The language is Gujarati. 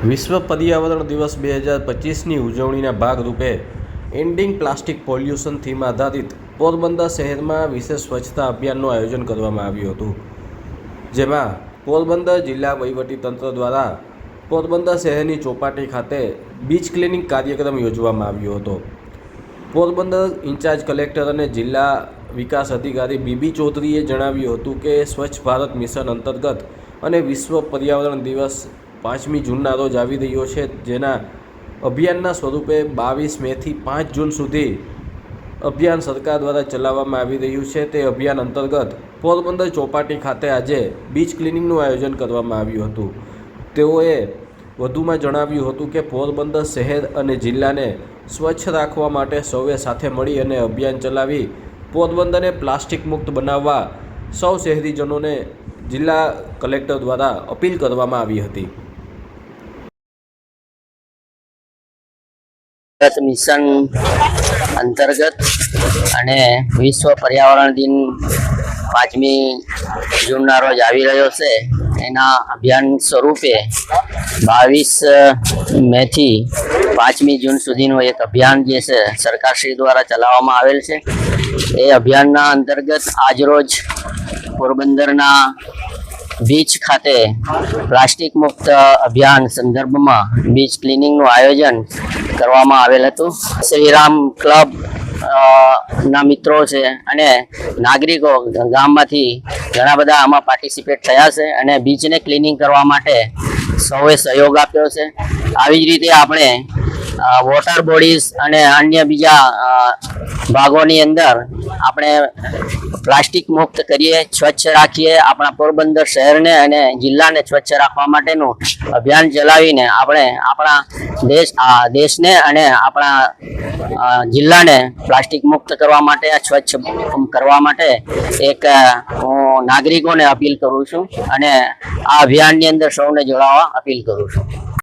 વિશ્વ પર્યાવરણ દિવસ બે હજાર પચીસની ઉજવણીના ભાગરૂપે એન્ડિંગ પ્લાસ્ટિક પોલ્યુશન થીમ આધારિત પોરબંદર શહેરમાં વિશેષ સ્વચ્છતા અભિયાનનું આયોજન કરવામાં આવ્યું હતું. જેમાં પોરબંદર જિલ્લા વહીવટીતંત્ર દ્વારા પોરબંદર શહેરની ચોપાટી ખાતે બીચ ક્લિનિંગ કાર્યક્રમ યોજવામાં આવ્યો હતો. પોરબંદર ઇન્ચાર્જ કલેક્ટર અને જિલ્લા વિકાસ અધિકારી બીબી ચૌધરીએ જણાવ્યું હતું કે સ્વચ્છ ભારત મિશન અંતર્ગત અને વિશ્વ પર્યાવરણ દિવસ પાંચમી જૂનના રોજ આવી રહ્યો છે. જેના અભિયાનના સ્વરૂપે બાવીસ મેથી પાંચ જૂન સુધી અભિયાન સરકાર દ્વારા ચલાવવામાં આવી રહ્યું છે. તે અભિયાન અંતર્ગત પોરબંદર ચોપાટી ખાતે આજે બીચ ક્લિનિંગનું આયોજન કરવામાં આવ્યું હતું. તેઓએ વધુમાં જણાવ્યું હતું કે, પોરબંદર શહેર અને જિલ્લાને સ્વચ્છ રાખવા માટે સૌએ સાથે મળી અને અભિયાન ચલાવી પોરબંદરને પ્લાસ્ટિક મુક્ત બનાવવા સૌ શહેરીજનોને જિલ્લા કલેક્ટર દ્વારા અપીલ કરવામાં આવી હતી. ભારત મિશન અંતર્ગત અને વિશ્વ પર્યાવરણ દિન પાંચમી જૂનના રોજ આવી રહ્યો છે. એના અભિયાન સ્વરૂપે બાવીસ મેથી પાંચમી જૂન સુધીનું એક અભિયાન જે છે સરકારશ્રી દ્વારા ચલાવવામાં આવેલ છે. એ અભિયાનના અંતર્ગત આજરોજ પોરબંદરના બીચ ખાતે પ્લાસ્ટિક મુક્ત અભિયાન સંદર્ભમાં બીચ ક્લિનિંગનું આયોજન કરવામાં આવેલ હતું. શ્રીરામ ક્લબ ના મિત્રો છે અને નાગરિકો ગામમાંથી ઘણા બધા આમાં પાર્ટિસિપેટ થયા છે અને બીચને ક્લિનિંગ કરવા માટે સૌએ સહયોગ આપ્યો છે. આવી જ રીતે આપણે વોટર બોડીઝ અને અન્ય બીજા ભાગોની અંદર આપણે પ્લાસ્ટિક મુક્ત કરીએ, સ્વચ્છ રાખીએ આપણા પોરબંદર શહેરને અને જિલ્લાને સ્વચ્છ રાખવા માટેનું અભિયાન ચલાવીને આપણે આપણા દેશ દેશને અને આપણા જિલ્લાને પ્લાસ્ટિક મુક્ત કરવા માટે સ્વચ્છ કરવા માટે એક હું નાગરિકોને અપીલ કરું છું અને આ અભિયાનની અંદર સૌને જોડાવા અપીલ કરું છું.